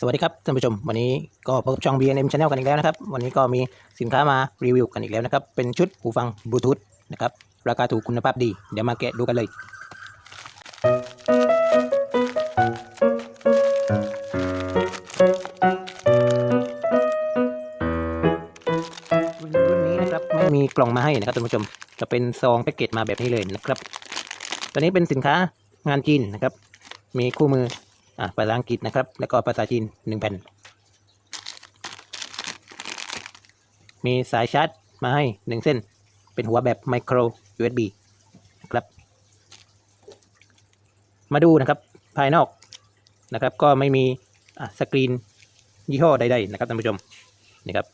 สวัสดีครับท่านผู้ชมวันนี้ก็พบกับช่อง B&M Channel กันอีกแล้วนะครับวันนี้ก็มีสินค้ามารีวิวกันอีกแล้วนะครับเป็นชุดหูฟังบลูทูธนะครับราคาถูกคุณภาพดีเดี๋ยวมาแกะดูกันเลย รุ่นรุ่นนี้นะครับไม่มีกล่องมาให้นะครับท่านผู้ชมจะเป็นซองแพ็กเกจมาแบบนี้เลยนะครับ ตัวนี้เป็นสินค้างานจีนนะครับมีคู่มือ อ่าภาษาอังกฤษนะครับ แล้วก็ภาษาจีนหนึ่งแผ่น มีสายชาร์จมาให้หนึ่งเส้น เป็นหัวแบบไมโคร USB นะครับ มาดูนะครับภายนอกนะครับ ก็ไม่มีอ่าสกรีนยี่ห้อใดๆนะครับท่านผู้ชมนี่ครับ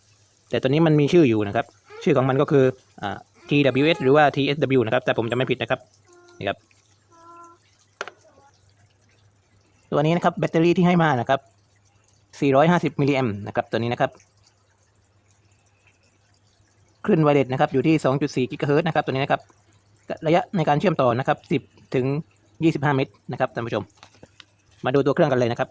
แต่ตัวนี้มันมีชื่ออยู่นะครับ ชื่อของมันก็คืออ่า TWS หรือว่า TSW นะครับ แต่ผมจะไม่ผิดนะครับนี่ครับ ตัวนี้นะครับแบตเตอรี่ที่ให้มานะครับ 450 มิลลิแอมนะครับตัวนี้นะครับคลื่นไวเลสนะครับอยู่ที่ 2.4 กิกะเฮิรตซ์นะครับตัวนี้นะครับระยะในการเชื่อมต่อนะครับ 10 ถึง 25 เมตรนะครับท่านผู้ชม มาดูตัวเครื่องกันเลยนะครับ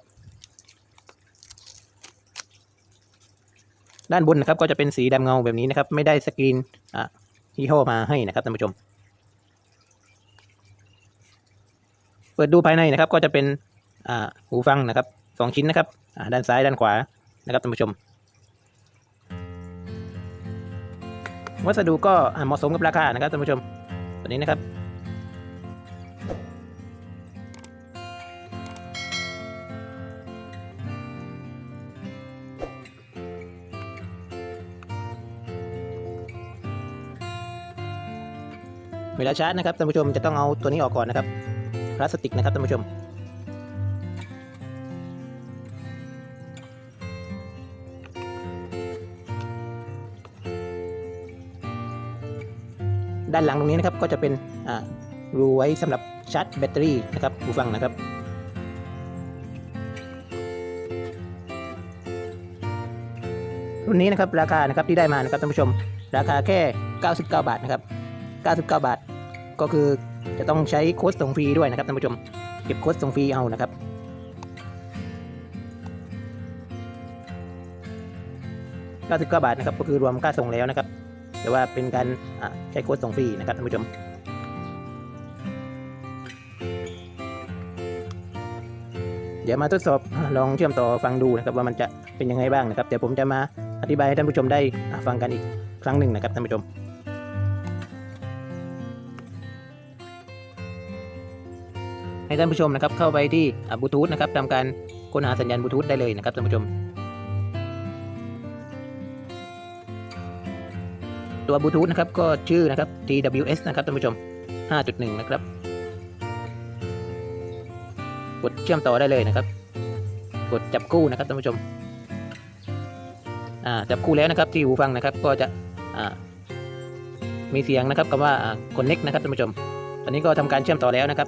ด้านบนนะครับก็จะเป็นสีดำเงาแบบนี้นะครับ ไม่ได้สกรีนอะยี่ห้อมาให้นะครับท่านผู้ชม เปิดดูภายในนะครับก็จะเป็น หูฟังนะครับสองชิ้นนะครับด้านซ้ายด้านขวานะครับท่านผู้ชม วัสดุก็เหมาะสมกับราคานะครับท่านผู้ชมตัวนี้นะครับเวลาชาร์จนะครับท่านผู้ชมจะต้องเอาตัวนี้ออกก่อนนะครับพลาสติกนะครับท่านผู้ชม ด้านหลังตรงนี้นะครับก็จะเป็นรูไว้สำหรับชาร์จแบตเตอรี่นะครับหูฟังนะครับ รุ่นนี้นะครับราคานะครับที่ได้มานะครับท่านผู้ชม ราคาแค่ 99 บาทนะครับ 99 บาท ก็คือจะต้องใช้โค้ดส่งฟรีด้วยนะครับท่านผู้ชมเก็บโค้ดส่งฟรีเอานะครับ99 บาทนะครับก็คือรวมค่าส่งแล้วนะครับ แต่ว่าเป็นการใช้โค้ดส่งฟรีนะครับท่านผู้ชมเดี๋ยวมาทดสอบลองเชื่อมต่อฟังดูนะครับว่ามันจะเป็นยังไงบ้างนะครับเดี๋ยวผมจะมาอธิบายให้ท่านผู้ชมได้ฟังกันอีกครั้งหนึ่งนะครับท่านผู้ชมให้ท่านผู้ชมนะครับเข้าไปที่บลูทูธนะครับทำการค้นหาสัญญาณบลูทูธได้เลยนะครับท่านผู้ชม ตัวบลูทูธนะครับก็ชื่อนะครับ TWS นะครับท่านผู้ชม 5.1 นะครับ กดเชื่อมต่อได้เลยนะครับ กดจับคู่นะครับท่านผู้ชมอ่าจับคู่แล้วนะครับที่หูฟังนะครับก็จะอ่ามีเสียงนะครับคำว่าอ่า connect นะครับท่านผู้ชม ตอนนี้ก็ทำการเชื่อมต่อแล้วนะครับ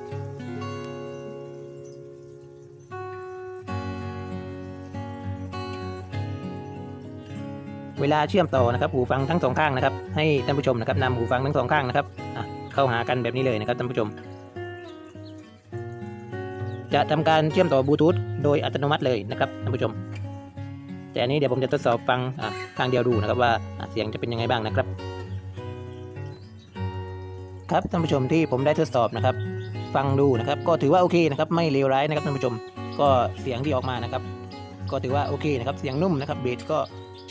เวลาเชื่อมต่อนะครับหูฟังทั้งสองข้างนะครับให้ท่านผู้ชมนะครับนำหูฟังทั้งสองข้างนะครับเข้าหากันแบบนี้เลยนะครับท่านผู้ชม จะทำการเชื่อมต่อบลูทูธโดยอัตโนมัติเลยนะครับท่านผู้ชม แต่อันนี้เดี๋ยวผมจะทดสอบฟังข้างเดียวดูนะครับว่าเสียงจะเป็นยังไงบ้างนะครับ ครับท่านผู้ชมที่ผมได้ทดสอบนะครับ ฟังดูนะครับ ก็ถือว่าโอเคนะครับไม่เลวร้ายนะครับท่านผู้ชม ก็เสียงที่ออกมานะครับ ก็ถือว่าโอเคนะครับเสียงนุ่มนะครับเบสก็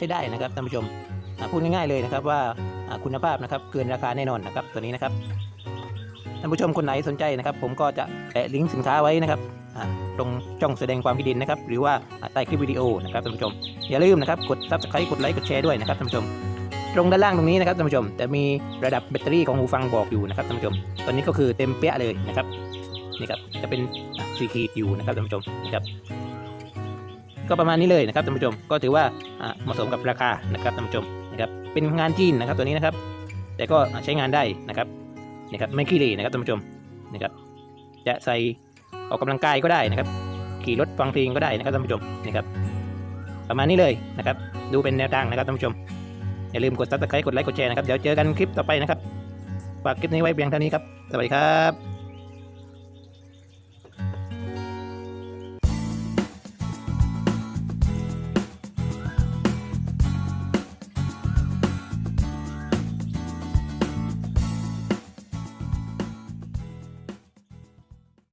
ช้ได้นะครับท่านผู้ชมพูดง่ายๆเลยนะครับว่าคุณภาพนะครับเกินราคาแน่นอนนะครับตัวนี้นะครับท่านผู้ชมคนไหนสนใจนะครับ ผมก็จะแปะลิงก์สินค้าไว้นะครับตรงช่องแสดงความคิดเห็นนะครับ หรือว่าใต้คลิปวิดีโอนะครับท่านผู้ชม อย่าลืมนะครับกด subscribe กดไลค์กดแชร์ด้วยนะครับท่านผู้ชม ตรงด้านล่างตรงนี้นะครับท่านผู้ชมแต่มีระดับแบตเตอรี่ของหูฟังบอกอยู่นะครับท่านผู้ชม ตอนนี้ก็คือเต็มเปี้ยเลยนะครับนี่ครับจะเป็นสีขีดอยู่นะครับท่านผู้ชมนะครับ ก็ประมาณนี้เลยนะครับท่านผู้ชมก็ถือว่าเหมาะสมกับราคานะครับท่านผู้ชมนะครับเป็นงานจีนนะครับตัวนี้นะครับ แต่ก็ใช้งานได้นะครับนะครับไม่ขี้เหร่นะครับท่านผู้ชมนะครับจะใส่ออกกำลังกายก็ได้นะครับ ขี่รถฟังเพลงก็ได้นะครับท่านผู้ชมนะครับ ประมาณนี้เลยนะครับ ดูเป็นแนวทางนะครับท่านผู้ชม อย่าลืมกด subscribe กดไลค์กดแชร์นะครับเดี๋ยวเจอกันคลิปต่อไปนะครับฝากคลิปนี้ไว้เพียงเท่านี้ครับสวัสดีครับ